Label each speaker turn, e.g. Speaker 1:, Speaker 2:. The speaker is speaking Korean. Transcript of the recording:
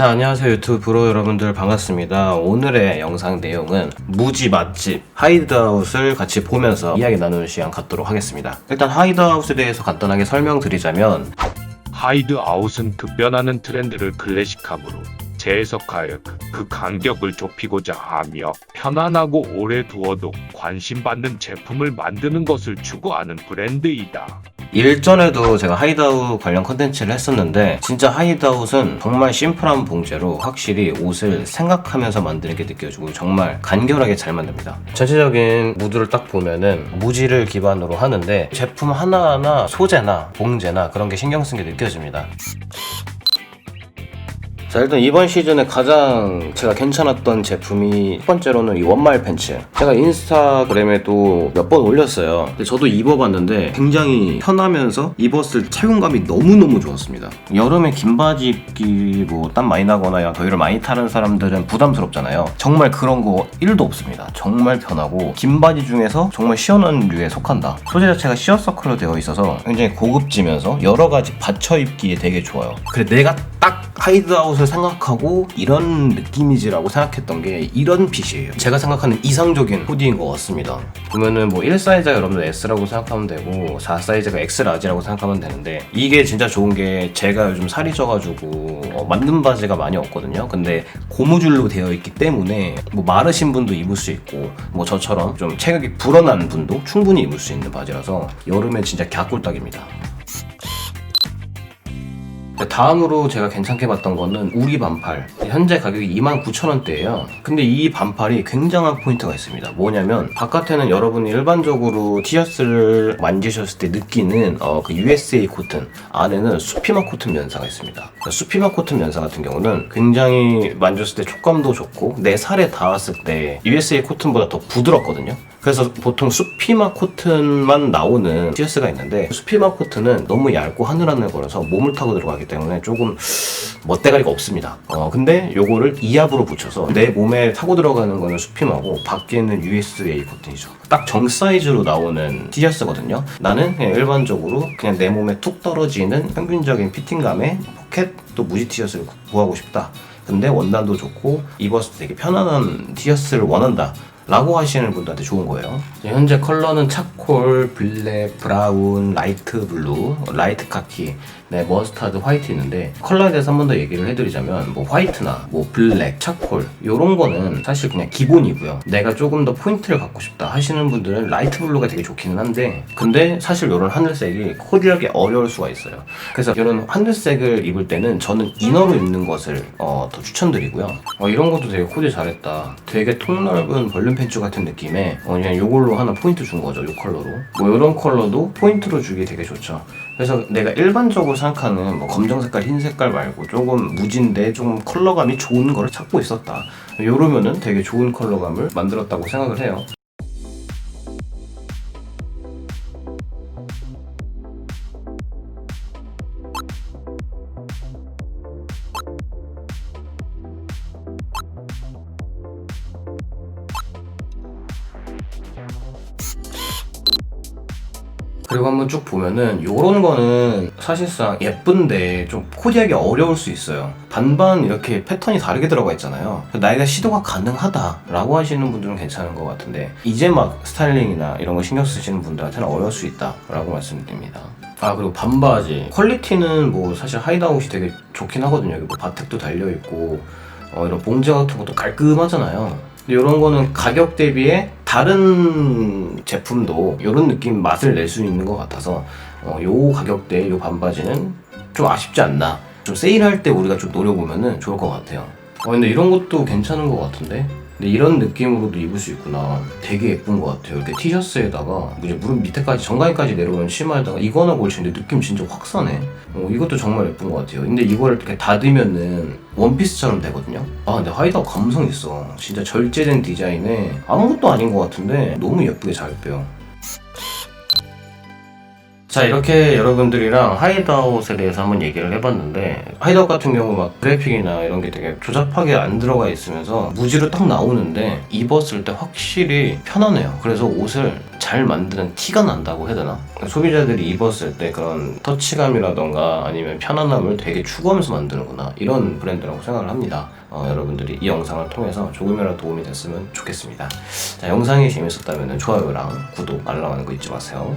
Speaker 1: 자 안녕하세요 유튜브 브로 여러분들 반갑습니다 오늘의 영상 내용은 무지 맛집 하이드아웃을 같이 보면서 이야기 나누는 시간 갖도록 하겠습니다 일단 하이드아웃에 대해서 간단하게 설명드리자면
Speaker 2: 하이드아웃은 급변하는 트렌드를 클래식함으로 재해석하여 그, 그 간격을 좁히고자 하며 편안하고 오래 두어도 관심받는 제품을 만드는 것을 추구하는 브랜드이다.
Speaker 1: 일전에도 제가 하이드아웃 관련 컨텐츠를 했었는데 진짜 하이드아웃은 정말 심플한 봉제로 확실히 옷을 생각하면서 만드는 게 느껴지고 정말 간결하게 잘 만듭니다. 전체적인 무드를 딱 보면은 무지를 기반으로 하는데 제품 하나하나 소재나 봉제나 그런 게 신경 쓴 게 느껴집니다 자 일단 이번 시즌에 가장 제가 괜찮았던 제품이 첫 번째로는 이 원마일 팬츠. 제가 인스타그램에도 몇 번 올렸어요. 근데 저도 입어봤는데 굉장히 편하면서 입었을 때 착용감이 너무너무 좋았습니다. 여름에 긴 바지 입기 뭐 땀 많이 나거나 더위를 많이 타는 사람들은 부담스럽잖아요. 정말 그런 거 1도 없습니다. 정말 편하고 긴 바지 중에서 정말 시원한 류에 속한다. 소재 자체가 시어서클로 되어 있어서 굉장히 고급지면서 여러 가지 받쳐 입기에 되게 좋아요. 그래 내가 딱 하이드아웃을 생각하고 이런 느낌이지라고 생각했던 게 이런 핏이에요. 제가 생각하는 이상적인 후디인 것 같습니다. 보면은 뭐 1 사이즈가 여러분들 S라고 생각하면 되고 4 사이즈가 X라지라고 생각하면 되는데 이게 진짜 좋은 게 제가 요즘 살이 쪄가지고 어, 만든 바지가 많이 없거든요. 근데 고무줄로 되어 있기 때문에 뭐 마르신 분도 입을 수 있고 뭐 저처럼 좀 체격이 불어난 분도 충분히 입을 수 있는 바지라서 여름에 진짜 갸꿀딱입니다. 다음으로 제가 괜찮게 봤던 거는 우리 반팔. 현재 가격이 29,000원대예요. 근데 이 반팔이 굉장한 포인트가 있습니다. 뭐냐면 바깥에는 여러분이 일반적으로 티셔츠를 만지셨을 때 느끼는 어, 그 USA 코튼 안에는 수피마 코튼 면사가 있습니다. 그 수피마 코튼 면사 같은 경우는 굉장히 만졌을 때 촉감도 좋고 내 살에 닿았을 때 USA 코튼보다 더 부드럽거든요 그래서 보통 수피마 코튼만 나오는 티셔츠가 있는데 수피마 코튼은 너무 얇고 하늘하늘거려서 몸을 타고 들어가기 때문에 조금 멋대가리가 없습니다. 어 근데 요거를 이압으로 붙여서 내 몸에 타고 들어가는 거는 수피마고 밖에는 USA 코튼이죠. 딱 정 사이즈로 나오는 티셔츠거든요. 나는 그냥 일반적으로 그냥 내 몸에 툭 떨어지는 평균적인 피팅감의 포켓 또 무지 티셔츠를 구하고 싶다. 근데 원단도 좋고 때 되게 편안한 티셔츠를 원한다. 라고 하시는 분들한테 좋은 거예요. 현재 컬러는 차콜, 블랙, 브라운, 라이트 블루, 라이트 카키, 네, 머스타드, 화이트 있는데 컬러에 대해서 한 번 더 얘기를 해드리자면 뭐 화이트나 뭐 블랙, 차콜 이런 거는 사실 그냥 기본이고요. 내가 조금 더 포인트를 갖고 싶다 하시는 분들은 라이트 블루가 되게 좋기는 한데 근데 사실 이런 하늘색이 코디하기 어려울 수가 있어요. 그래서 이런 하늘색을 입을 때는 저는 이너로 입는 것을 어, 더 추천드리고요. 어, 이런 것도 되게 코디 잘했다. 되게 통 넓은 벌룬 팬츠 같은 느낌에 어, 그냥 이걸로 하나 포인트 준 거죠. 이 컬러로. 뭐 이런 컬러도 포인트로 주기 되게 좋죠. 그래서 내가 일반적으로 생각하는 뭐 검정 색깔, 흰 색깔 말고 조금 무진데 조금 컬러감이 좋은 거를 찾고 있었다. 이러면은 되게 좋은 컬러감을 만들었다고 생각을 해요. 그리고 한번 쭉 보면은 요런 거는 사실상 예쁜데 좀 코디하기 어려울 수 있어요. 반반 이렇게 패턴이 다르게 들어가 있잖아요. 나이가 시도가 가능하다라고 하시는 분들은 괜찮은 것 같은데 이제 막 스타일링이나 이런 거 신경 쓰시는 분들한테는 어려울 수 있다라고 말씀드립니다. 아 그리고 반바지 퀄리티는 뭐 사실 하이드아웃이 되게 좋긴 하거든요. 뭐 바택도 달려 있고 어, 이런 봉제 같은 것도 깔끔하잖아요. 이런 거는 가격 대비에 다른 제품도 이런 느낌 맛을 낼 수 있는 것 같아서 어, 요 가격대에 요 반바지는 좀 아쉽지 않나. 좀 세일할 때 우리가 좀 노려보면은 좋을 것 같아요. 어, 근데 이런 것도 괜찮은 것 같은데? 근데 이런 느낌으로도 입을 수 있구나. 되게 예쁜 것 같아요. 이렇게 티셔츠에다가 이제 무릎 밑에까지 정강이까지 내려오는 치마에다가 이거나 걸치는데 느낌 진짜 확 사네. 어, 이것도 정말 예쁜 것 같아요. 근데 이거를 이렇게 닫으면은 원피스처럼 되거든요. 아 근데 하이드가 감성 있어. 진짜 절제된 디자인에 아무것도 아닌 것 같은데 너무 예쁘게 잘 빼요. 자 이렇게 여러분들이랑 하이드아웃에 대해서 한번 얘기를 해봤는데 하이드아웃 같은 경우 막 그래픽이나 이런 게 되게 조잡하게 안 들어가 있으면서 무지로 딱 나오는데 입었을 때 확실히 편하네요 그래서 옷을 잘잘 만드는 티가 난다고 해야 되나? 소비자들이 입었을 때 그런 터치감이라던가 아니면 편안함을 되게 추구하면서 만드는구나 이런 브랜드라고 생각을 합니다. 어, 여러분들이 이 영상을 통해서 조금이라도 도움이 됐으면 좋겠습니다. 자, 영상이 재밌었다면 좋아요랑 구독, 알람 하는 거 잊지 마세요.